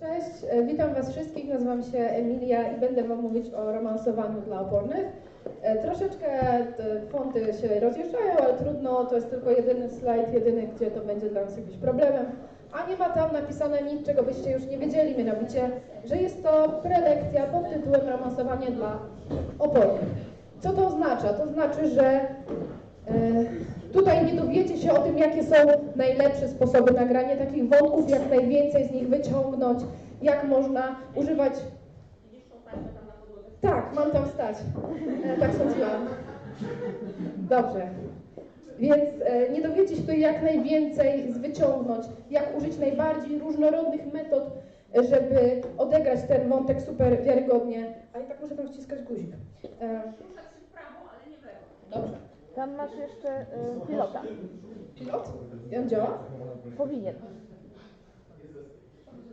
Cześć, e, witam Was wszystkich. Nazywam się Emilia i będę Wam mówić o romansowaniu dla opornych. E, Troszeczkę fonty się rozjeżdżają, ale trudno, to jest tylko jedyny slajd, jedyny, gdzie to będzie dla nas jakimś problemem. A nie ma tam napisane nic, czego byście już nie wiedzieli, mianowicie, że jest to prelekcja pod tytułem Romansowanie dla opornych. Co to oznacza? To znaczy, że e, Tutaj nie dowiecie się o tym, jakie są najlepsze sposoby nagrania takich wątków, jak najwięcej z nich wyciągnąć, jak można używać. Tak, mam tam stać. E, tak sądziłam. Dobrze. Więc e, nie dowiecie się tutaj jak najwięcej wyciągnąć, jak użyć najbardziej różnorodnych metod, e, żeby odegrać ten wątek super wiarygodnie. A i tak muszę tam wciskać guzik. E, Dobrze. Tam masz jeszcze y, pilota. Pilot? I on działa? Powinien.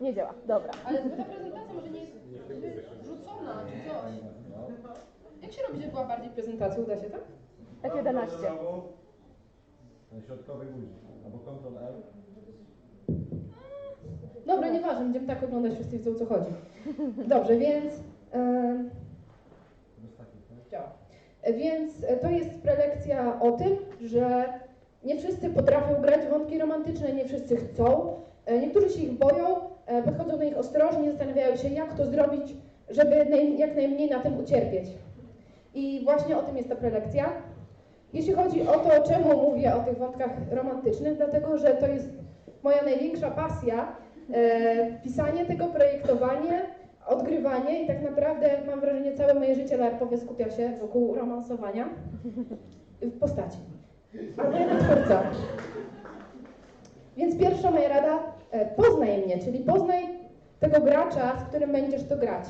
Nie działa, dobra. Ale ta prezentacja może nie jest wrzucona czy coś. Jak się robi, żeby była bardziej prezentacja? Uda się tak? F11. Ten środkowy guzik. Albo Ctrl L. Dobra, nieważne, będziemy tak oglądać, wszyscy wiedzą o co chodzi. Dobrze, więc Bez takich, tak? działa. E, Więc to jest prelekcja o tym, że nie wszyscy potrafią grać wątki romantyczne, nie wszyscy chcą. E, Niektórzy się ich boją, e, podchodzą do nich ostrożnie, zastanawiają się, jak to zrobić, żeby jak najmniej na tym ucierpieć. I właśnie o tym jest ta prelekcja. Jeśli chodzi o to, czemu mówię o tych wątkach romantycznych, dlatego że to jest moja największa pasja, e, pisanie tego, projektowanie, odgrywanie i tak naprawdę mam wrażenie, całe moje życie larpowe skupia się wokół romansowania w postaci. Albo ja twórca. Więc pierwsza moja rada, e, poznaj mnie, czyli poznaj tego gracza, z którym będziesz to grać.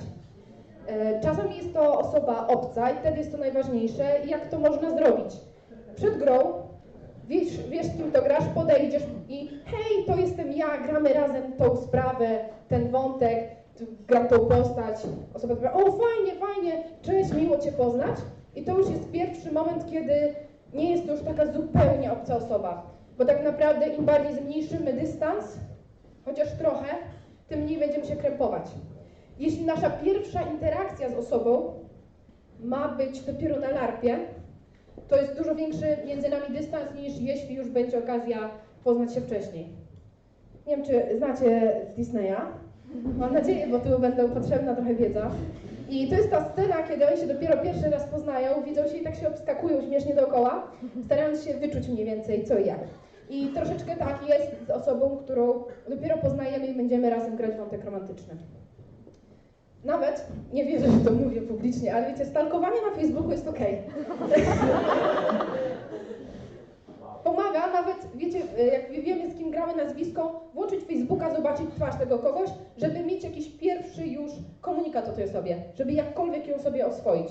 E, Czasami jest to osoba obca i wtedy jest to najważniejsze. Jak to można zrobić? Przed grą wiesz, wiesz kim to grasz, podejdziesz i hej, to jestem ja, gramy razem tą sprawę, ten wątek, gram tą postać. Osoba powie, o fajnie, fajnie, cześć, miło Cię poznać. I to już jest pierwszy moment, kiedy nie jest to już taka zupełnie obca osoba. Bo tak naprawdę im bardziej zmniejszymy dystans, chociaż trochę, tym mniej będziemy się krępować. Jeśli nasza pierwsza interakcja z osobą ma być dopiero na larpie, to jest dużo większy między nami dystans niż jeśli już będzie okazja poznać się wcześniej. Nie wiem, czy znacie Disneya. Mam nadzieję, bo tu będą potrzebna trochę wiedza. I to jest ta scena, kiedy oni się dopiero pierwszy raz poznają, widzą się i tak się obskakują śmiesznie dookoła, starając się wyczuć mniej więcej co i jak. I troszeczkę tak jest z osobą, którą dopiero poznajemy i będziemy razem grać wątek romantyczny. Nawet, nie wierzę, że to mówię publicznie, ale wiecie, stalkowanie na Facebooku jest okej. Pomaga nawet, wiecie, jak wiemy z kim gramy nazwisko, włączyć Facebooka, zobaczyć twarz tego kogoś, żeby mieć jakiś pierwszy już komunikat o tej osobie, żeby jakkolwiek ją sobie oswoić.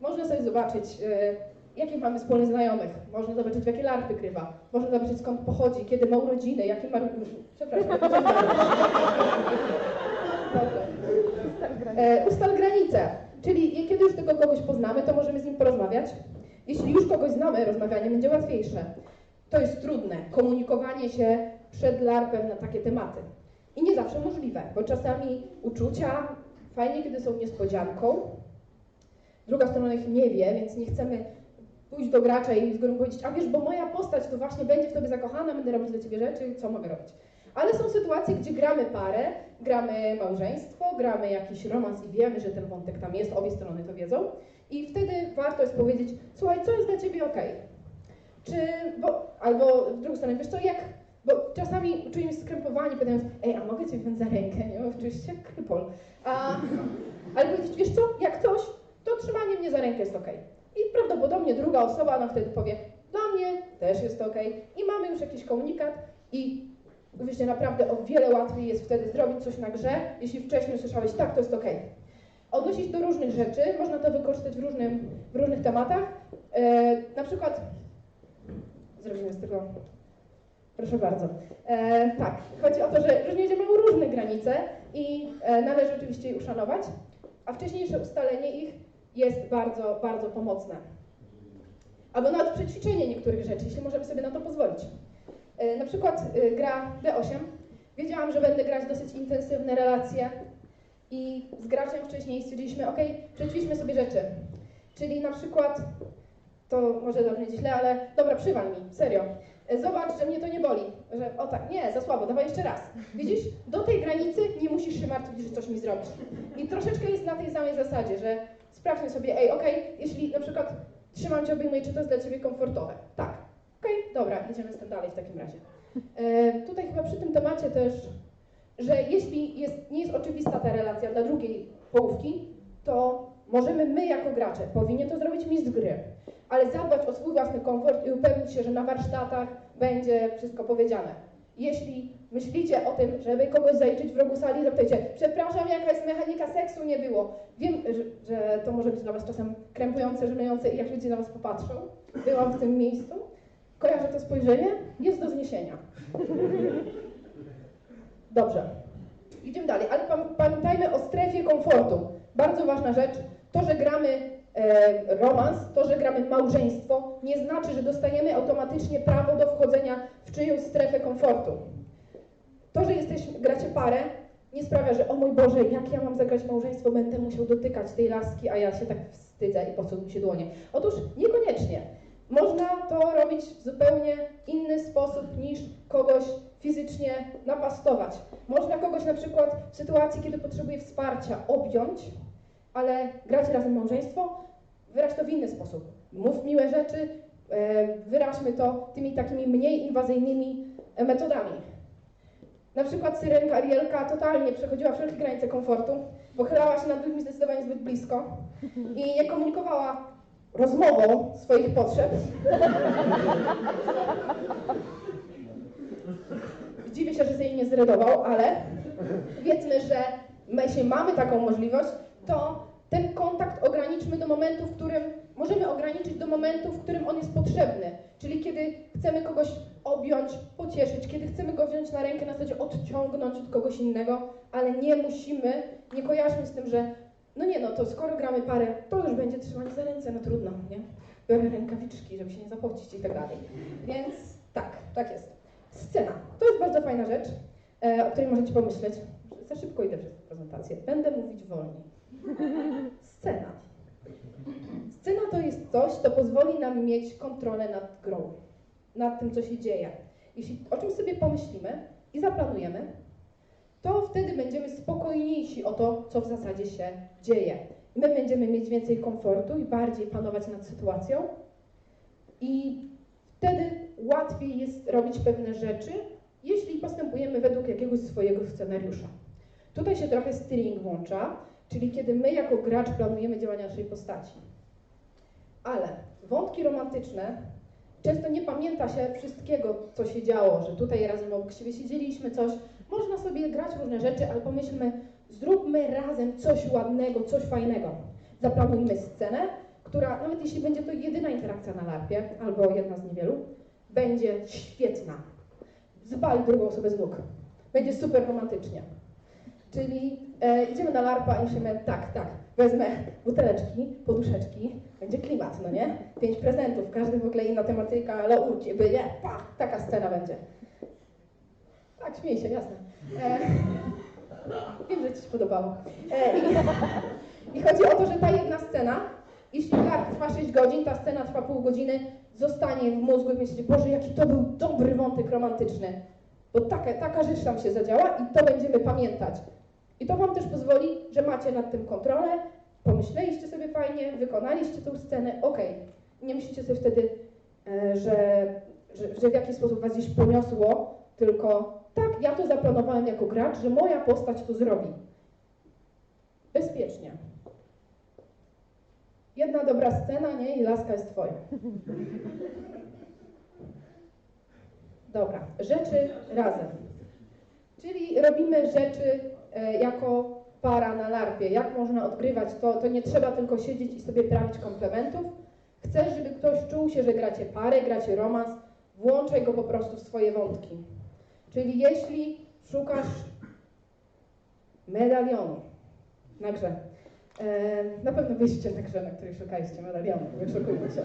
Można sobie zobaczyć, e, jakich mamy wspólnych znajomych, można zobaczyć, w jakie larpy grywa, można zobaczyć, skąd pochodzi, kiedy ma urodziny, jakie ma... Przepraszam. E, ustal granice, czyli kiedy już tego kogoś poznamy, to możemy z nim porozmawiać. Jeśli już kogoś znamy, rozmawianie będzie łatwiejsze. To jest trudne, komunikowanie się przed larpem na takie tematy. I nie zawsze możliwe, bo czasami uczucia fajnie, kiedy są niespodzianką. Druga strona ich nie wie, więc nie chcemy pójść do gracza i z góry powiedzieć, a wiesz, bo moja postać to właśnie będzie w tobie zakochana, będę robić dla ciebie rzeczy, co mogę robić. Ale są sytuacje, gdzie gramy parę, gramy małżeństwo, gramy jakiś romans i wiemy, że ten wątek tam jest, obie strony to wiedzą. I wtedy warto jest powiedzieć, słuchaj, co jest dla ciebie okej? Czy, bo, albo w drugą stronę, wiesz co, jak, bo czasami czujemy się skrępowani, pytając, ej, a mogę cię wziąć za rękę, nie? Czujesz się jak krypol. A, albo wiesz co, jak coś, to trzymanie mnie za rękę jest okej. I prawdopodobnie druga osoba nam wtedy powie, dla mnie też jest okej. I mamy już jakiś komunikat i Uwierzcie, naprawdę o wiele łatwiej jest wtedy zrobić coś na grze, jeśli wcześniej usłyszałeś, tak, to jest ok. Odnosić do różnych rzeczy, można to wykorzystać w, różnym, w różnych tematach. E, na przykład, zrobimy z tego, proszę bardzo. E, tak, chodzi o to, że różni mamy różne granice i e, należy oczywiście je uszanować, a wcześniejsze ustalenie ich jest bardzo, bardzo pomocne. Albo nawet przećwiczenie niektórych rzeczy, jeśli możemy sobie na to pozwolić. E, Na przykład e, gra D8 Wiedziałam, że będę grać dosyć intensywne relacje i z graczem wcześniej stwierdziliśmy, ok, przećwiczmy sobie rzeczy. Czyli na przykład, to może zabrzmieć źle, ale dobra, przywal mi, serio. E, Zobacz, że mnie to nie boli, że o tak, nie, za słabo, dawaj jeszcze raz. Widzisz, do tej granicy nie musisz się martwić, że coś mi zrobisz. I troszeczkę jest na tej samej zasadzie, że sprawdźmy sobie, ej, okej, jeśli na przykład trzymam cię, obejmuję, czy to jest dla ciebie komfortowe? Tak. Okej, dobra, idziemy z tym dalej w takim razie. E, tutaj chyba przy tym temacie też, że jeśli jest, nie jest oczywista ta relacja dla drugiej połówki, to możemy my jako gracze, powinien to zrobić mistrz gry, ale zadbać o swój własny komfort i upewnić się, że na warsztatach będzie wszystko powiedziane. Jeśli myślicie o tym, żeby kogoś zaliczyć w rogu sali, zapytajcie, przepraszam, jaka jest mechanika seksu, nie było. Wiem, że, że to może być dla Was czasem krępujące, żenujące i jak ludzie na Was popatrzą. Byłam w tym miejscu. Kojarzę to spojrzenie, jest do zniesienia. Dobrze. Idziemy dalej, ale pam- pamiętajmy o strefie komfortu. Bardzo ważna rzecz. To, że gramy romans, to, że gramy małżeństwo, nie znaczy, że dostajemy automatycznie prawo do wchodzenia w czyjąś strefę komfortu. To, że jesteśmy, gracie parę, nie sprawia, że o mój Boże, jak ja mam zagrać małżeństwo, będę musiał dotykać tej laski, a ja się tak wstydzę i pocą mi się dłonie. Otóż niekoniecznie. Można to robić w zupełnie inny sposób niż kogoś fizycznie napastować. Można kogoś na przykład w sytuacji, kiedy potrzebuje wsparcia, objąć, ale grać razem małżeństwo, wyraź to w inny sposób. Mów miłe rzeczy, e, wyraźmy to tymi takimi mniej inwazyjnymi e, metodami. Na przykład syrenka Arielka totalnie przechodziła wszelkie granice komfortu, pochylała się nad ludźmi zdecydowanie zbyt blisko i nie komunikowała rozmową swoich potrzeb. Dziwię się, że sobie jej nie zredował, ale powiedzmy, że my, jeśli mamy taką możliwość, to ten kontakt ograniczmy do momentu, w którym możemy ograniczyć do momentu, w którym on jest potrzebny. Czyli kiedy chcemy kogoś objąć, pocieszyć, kiedy chcemy go wziąć na rękę, na zasadzie odciągnąć od kogoś innego, ale nie musimy, nie kojarzmy z tym, że no nie no, to skoro gramy parę, to już będzie trzymanie za ręce, no trudno, nie? Biorę rękawiczki, żeby się nie zapocić i tak dalej. Więc tak, tak jest. Scena. To jest bardzo fajna rzecz, e, o której możecie pomyśleć. Za szybko idę przez prezentację. Będę mówić wolniej. Scena. Scena to jest coś, co pozwoli nam mieć kontrolę nad grą, nad tym, co się dzieje. Jeśli o czymś sobie pomyślimy i zaplanujemy, to wtedy będziemy spokojniejsi o to, co w zasadzie się dzieje. My będziemy mieć więcej komfortu i bardziej panować nad sytuacją i wtedy łatwiej jest robić pewne rzeczy, jeśli postępujemy według jakiegoś swojego scenariusza. Tutaj się trochę steering włącza, czyli kiedy my jako gracz planujemy działania naszej postaci. Ale wątki romantyczne często nie pamięta się wszystkiego, co się działo, że tutaj razem obok siebie siedzieliśmy, coś. Można sobie grać różne rzeczy, ale pomyślmy, zróbmy razem coś ładnego, coś fajnego. Zaplanujmy scenę, która, nawet jeśli będzie to jedyna interakcja na larpie, albo jedna z niewielu, będzie świetna. Zwali drugą osobę z nóg. Będzie super romantycznie. Czyli e, idziemy na larpa i myślimy, tak, tak, wezmę buteleczki, poduszeczki, będzie klimat, no nie? Pięć prezentów, każdy w ogóle inna tematyka, laurki, by nie, pa, taka scena będzie. Tak, śmiej się, jasne. E, wiem, że Ci się podobało. E, i, I chodzi o to, że ta jedna scena, jeśli larp trwa 6 godzin, ta scena trwa pół godziny, zostanie w mózgu i myślicie, Boże, jaki to był dobry wątek romantyczny. Bo taka, taka rzecz tam się zadziała i to będziemy pamiętać. I to Wam też pozwoli, że macie nad tym kontrolę, pomyśleliście sobie fajnie, wykonaliście tę scenę, okej. Nie myślicie sobie wtedy, e, że, że, że w jakiś sposób Was gdzieś poniosło, tylko tak, ja to zaplanowałem jako gracz, że moja postać to zrobi. Bezpiecznie. Jedna dobra scena, nie? I laska jest twoja. Dobra, rzeczy razem. Czyli robimy rzeczy jako para na larpie. Jak można odgrywać to? To nie trzeba tylko siedzieć i sobie prawić komplementów. Chcesz, żeby ktoś czuł się, że gracie parę, gracie romans, włączaj go po prostu w swoje wątki. Czyli jeśli szukasz medalionu na grze, e, na pewno byliście na grze, na której szukaliście medalionu, się.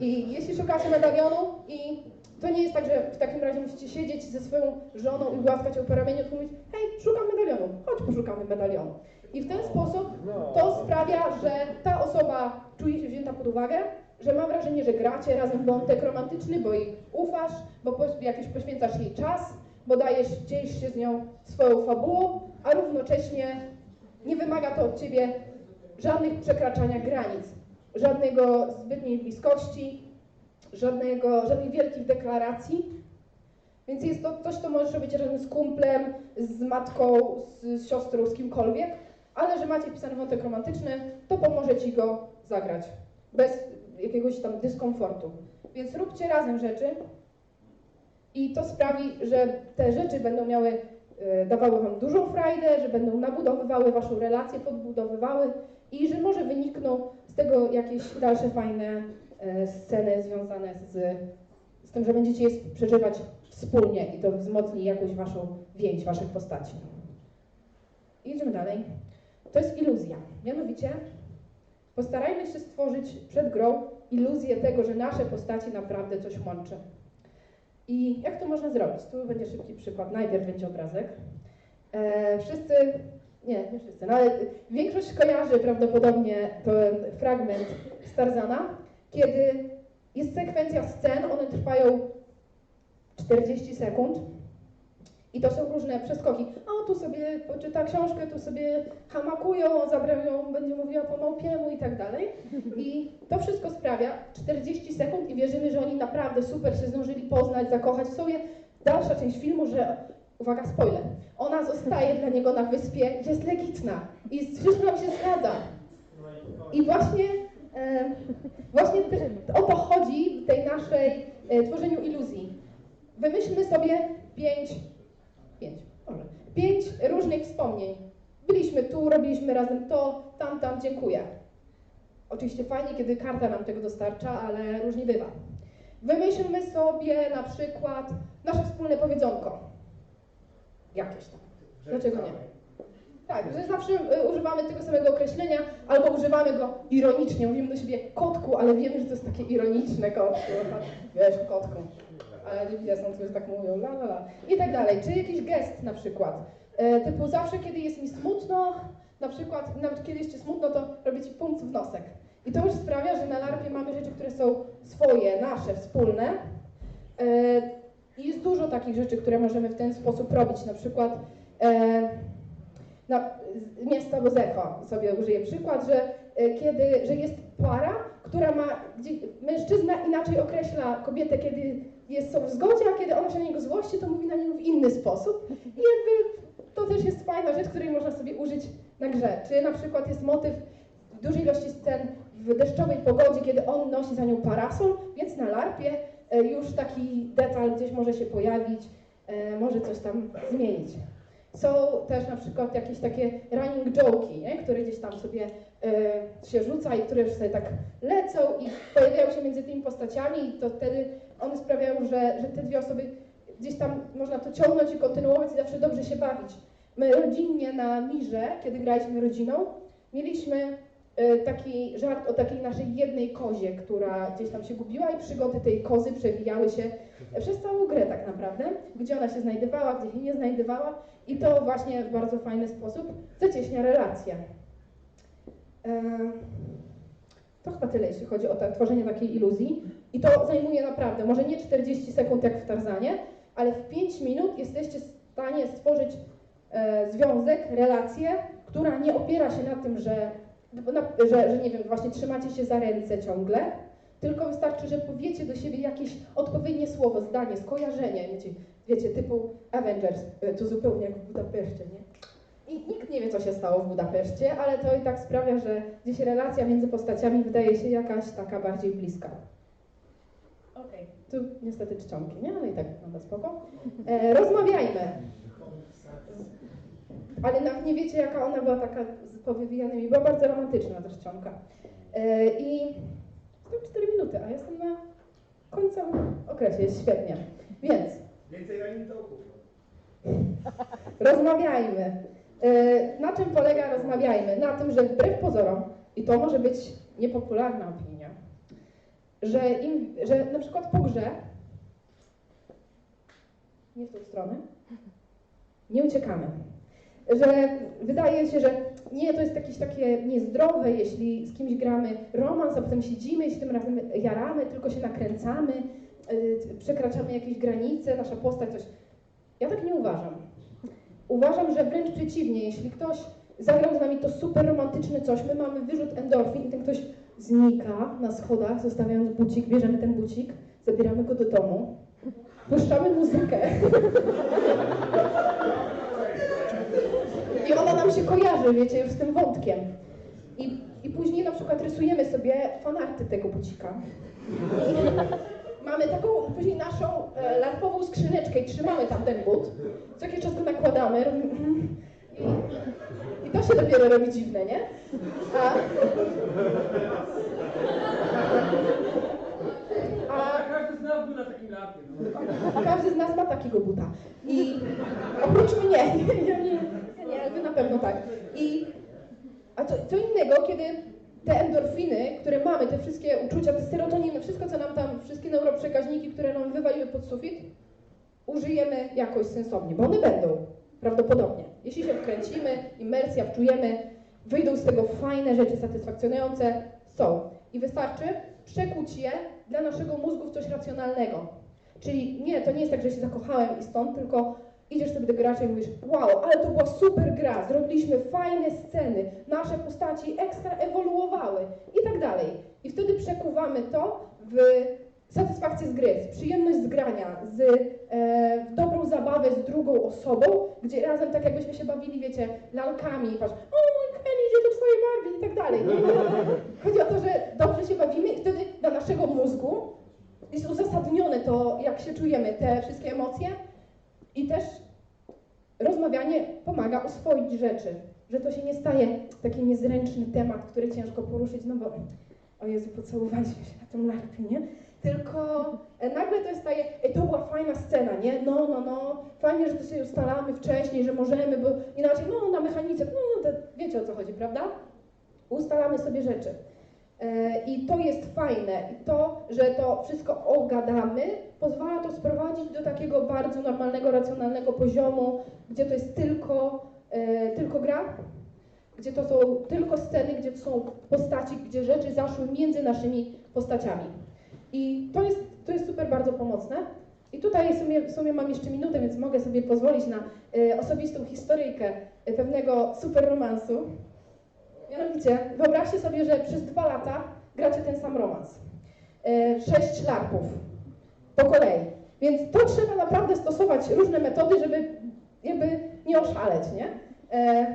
I jeśli szukacie medalionu i To nie jest tak, że w takim razie musicie siedzieć ze swoją żoną i głaskać ją po ramieniu i mówić, hej, szukam medalionu, chodź poszukamy medalionu. I w ten sposób to sprawia, że ta osoba czuje się wzięta pod uwagę, że ma wrażenie, że gracie razem wątek romantyczny, bo jej ufasz, bo jakiś poświęcasz jej czas, bo dajesz, dzielisz się z nią swoją fabułą, a równocześnie nie wymaga to od ciebie żadnych przekraczania granic, żadnego zbytniej bliskości, żadnego, żadnych wielkich deklaracji. Więc jest to coś, co możesz robić razem z kumplem, z matką, z, z siostrą, z kimkolwiek, ale że macie pisany wątek romantyczny, to pomoże ci go zagrać bez jakiegoś tam dyskomfortu. Więc róbcie razem rzeczy i to sprawi, że te rzeczy będą miały, e, dawały wam dużą frajdę, że będą nabudowywały waszą relację, podbudowywały i że może wynikną z tego jakieś dalsze fajne sceny związane z, z tym, że będziecie je przeżywać wspólnie i to wzmocni jakąś waszą więź, waszych postaci. Idziemy dalej. To jest iluzja. Mianowicie postarajmy się stworzyć przed grą iluzję tego, że nasze postaci naprawdę coś łączy. I jak to można zrobić? Tu będzie szybki przykład. Najpierw będzie obrazek. E, wszyscy, nie, nie wszyscy, no ale większość kojarzy prawdopodobnie ten fragment z Tarzana, kiedy jest sekwencja scen, one trwają 40 sekund i to są różne przeskoki. O, tu sobie poczyta książkę, tu sobie hamakują, zabrał ją, będzie mówiła po małpiemu i tak dalej. I to wszystko sprawia 40 sekund i wierzymy, że oni naprawdę super się zdążyli poznać, zakochać w sobie. Dalsza część filmu, że, uwaga, spoiler, ona zostaje dla niego na wyspie, jest legitna i wszystko nam się zgadza. I właśnie, właśnie te- o to chodzi w tej naszej e, tworzeniu iluzji. Wymyślmy sobie pięć, pięć, może, pięć różnych wspomnień. Byliśmy tu, robiliśmy razem to, tam, tam, dziękuję. Oczywiście fajnie, kiedy karta nam tego dostarcza, ale różnie bywa. Wymyślmy sobie na przykład nasze wspólne powiedzonko. Jakieś tam. Dlaczego nie? Tak, że zawsze y, używamy tego samego określenia, albo używamy go ironicznie. Mówimy do siebie kotku, ale wiemy, że to jest takie ironiczne kotku. Wiesz, kotku. Ale ludzie są, którzy tak mówią, la la la. I tak dalej. Czy jakiś gest na przykład. E, typu zawsze, kiedy jest mi smutno, na przykład, nawet kiedy jest ci smutno, to robię ci punkt w nosek. I to już sprawia, że na larpie mamy rzeczy, które są swoje, nasze, wspólne. E, I jest dużo takich rzeczy, które możemy w ten sposób robić. Na przykład e, na, z miasta Bozecho sobie użyję przykład, że e, kiedy, że jest para, która ma, gdzie mężczyzna inaczej określa kobietę, kiedy jest są w zgodzie, a kiedy ona się na niego złości, to mówi na niego w inny sposób. I jakby to też jest fajna rzecz, której można sobie użyć na grze. Czy na przykład jest motyw dużej ilości scen w deszczowej pogodzie, kiedy on nosi za nią parasol, więc na larpie e, już taki detal gdzieś może się pojawić, e, może coś tam zmienić. Są też na przykład jakieś takie running joke'i, nie? które gdzieś tam sobie e, się rzuca i które już sobie tak lecą i pojawiają się między tymi postaciami i to wtedy one sprawiają, że, że te dwie osoby gdzieś tam można to ciągnąć i kontynuować i zawsze dobrze się bawić. My rodzinnie na Mirze, kiedy graliśmy rodziną, mieliśmy taki żart o takiej naszej jednej kozie, która gdzieś tam się gubiła i przygody tej kozy przewijały się przez całą grę tak naprawdę, gdzie ona się znajdowała, gdzie się nie znajdowała i to właśnie w bardzo fajny sposób zacieśnia relacje. Em, To chyba tyle, jeśli chodzi o tworzenie takiej iluzji. I to zajmuje naprawdę, może nie 40 sekund jak w Tarzanie, ale w 5 minut jesteście w stanie stworzyć e, związek, relację, która nie opiera się na tym, że, że, że nie wiem, właśnie trzymacie się za ręce ciągle, tylko wystarczy, że powiecie do siebie jakieś odpowiednie słowo, zdanie, skojarzenie, wiecie, wiecie typu Avengers, e, tu zupełnie jak w Budapeszcie, nie? I nikt nie wie, co się stało w Budapeszcie, ale to i tak sprawia, że gdzieś relacja między postaciami wydaje się jakaś taka bardziej bliska. Okej, tu niestety czcionki, nie? Ale i tak wygląda spoko. E, rozmawiajmy. Ale nawet nie wiecie, jaka ona była taka powywijanymi. Była bardzo romantyczna ta czcionka. E, I to 4 minuty, a jestem na końcowym okresie, jest świetnie. Więc Więcej talków. Rozmawiajmy. E, Na czym polega rozmawiajmy? Na tym, że wbrew pozorom, i to może być niepopularna opinia, że, im, że na przykład po grze nie w tą stronę, nie uciekamy. Że wydaje się, że nie, to jest jakieś takie niezdrowe, jeśli z kimś gramy romans, a potem siedzimy i się tym razem jaramy, tylko się nakręcamy, yy, przekraczamy jakieś granice, nasza postać coś. Ja tak nie uważam. Uważam, że wręcz przeciwnie, jeśli ktoś zagrał z nami to super romantyczne coś, my mamy wyrzut endorfin i ten ktoś znika na schodach, zostawiając bucik, bierzemy ten bucik, zabieramy go do domu, puszczamy muzykę. I ona nam się kojarzy, wiecie, już z tym wątkiem. I, I później na przykład rysujemy sobie fanarty tego bucika. I mamy taką później naszą e, lampową skrzyneczkę i trzymamy tam ten but. Co jakiś czas go nakładamy. I, I to się dopiero robi dziwne, nie? A, Każdy z nas był na takim lampie. No. każdy z nas ma takiego buta. I oprócz mnie, nie, ja nie, ja nie, ale wy na pewno tak. I a co, co innego, kiedy te endorfiny, które mamy, te wszystkie uczucia, te serotoniny, wszystko co nam tam, wszystkie neuroprzekaźniki, które nam wywaliły pod sufit, użyjemy jakoś sensownie, bo one będą, prawdopodobnie. Jeśli się wkręcimy, imersja, wczujemy, wyjdą z tego fajne rzeczy satysfakcjonujące, są. I wystarczy przekuć je dla naszego mózgu w coś racjonalnego. Czyli nie, to nie jest tak, że się zakochałem i stąd, tylko idziesz sobie do gracza i mówisz, wow, ale to była super gra, zrobiliśmy fajne sceny, nasze postaci ekstra ewoluowały i tak dalej. I wtedy przekuwamy to w satysfakcję z gry, z przyjemność z grania, z e, w dobrą zabawę z drugą osobą, gdzie razem tak jakbyśmy się bawili, wiecie, lalkami i patrz, o mój Ken idzie do twojej Barbie i tak dalej. Chodzi o to, że dobrze się bawimy i wtedy dla naszego mózgu jest uzasadnione to, jak się czujemy, te wszystkie emocje i też rozmawianie pomaga oswoić rzeczy, że to się nie staje taki niezręczny temat, który ciężko poruszyć, no bo o Jezu, pocałowaliśmy się na tym larpie, nie? Tylko e, nagle to staje, ej, to była fajna scena, nie? No, no, no, fajnie, że to sobie ustalamy wcześniej, że możemy, bo inaczej, no, na mechanice, no, no, to wiecie o co chodzi, prawda? Ustalamy sobie rzeczy. E, I to jest fajne. I to, że to wszystko ogadamy, pozwala to sprowadzić do takiego bardzo normalnego, racjonalnego poziomu, gdzie to jest tylko, e, tylko gra, gdzie to są tylko sceny, gdzie to są postaci, gdzie rzeczy zaszły między naszymi postaciami. I to jest, to jest super bardzo pomocne. I tutaj w sumie, w sumie mam jeszcze minutę, więc mogę sobie pozwolić na e, osobistą historyjkę pewnego super romansu. Mianowicie, wyobraźcie sobie, że przez dwa lata gracie ten sam romans. E, sześć larpów po kolei. Więc to trzeba naprawdę stosować różne metody, żeby jakby nie oszaleć, nie? E,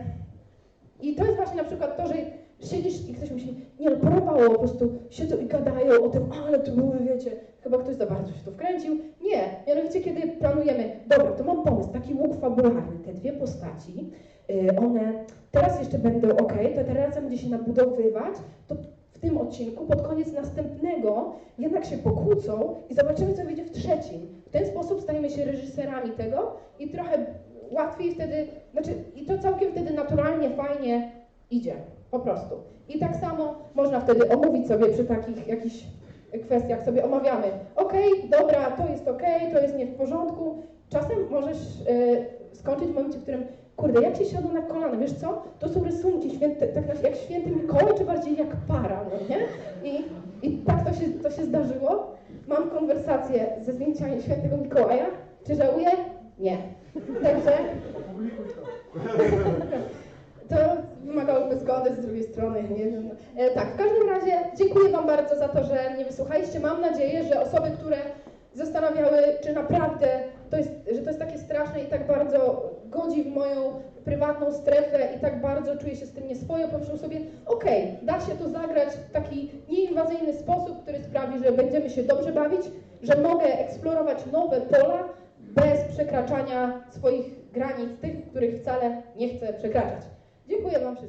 I to jest właśnie na przykład to, że siedzisz i ktoś myśli, nie no, porwało, po prostu siedzą i gadają o tym, ale to były, wiecie, chyba ktoś za bardzo się tu wkręcił. Nie, mianowicie kiedy planujemy, dobra, to mam pomysł, taki łuk fabularny, te dwie postaci, one teraz jeszcze będą ok, to ta relacja będzie się nabudowywać, to w tym odcinku, pod koniec następnego jednak się pokłócą i zobaczymy, co wyjdzie w trzecim. W ten sposób stajemy się reżyserami tego i trochę łatwiej wtedy, znaczy i to całkiem wtedy naturalnie, fajnie idzie, po prostu. I tak samo można wtedy omówić sobie przy takich jakichś kwestiach, sobie omawiamy, okej, dobra, to jest okej, to jest nie w porządku. Czasem możesz e, skończyć w momencie, w którym, kurde, jak się siadło na kolana, wiesz co, to są rysunki święte, tak jak święty Mikołaj, czy bardziej jak para, no nie? I, i tak to się, to się zdarzyło. Mam konwersację ze zdjęciami świętego Mikołaja. Czy żałuję? Nie. Także to wymagałoby zgody z drugiej strony, nie. E, tak, w każdym razie dziękuję Wam bardzo za to, że mnie wysłuchaliście. Mam nadzieję, że osoby, które zastanawiały, czy naprawdę to jest, że to jest takie straszne i tak bardzo godzi w moją prywatną strefę i tak bardzo czuję się z tym nieswojo, pomyślą sobie, okej, da się to zagrać w taki nieinwazyjny sposób, który sprawi, że będziemy się dobrze bawić, że mogę eksplorować nowe pola bez przekraczania swoich granic, tych, których wcale nie chcę przekraczać. Dziękuję Wam wszystkim.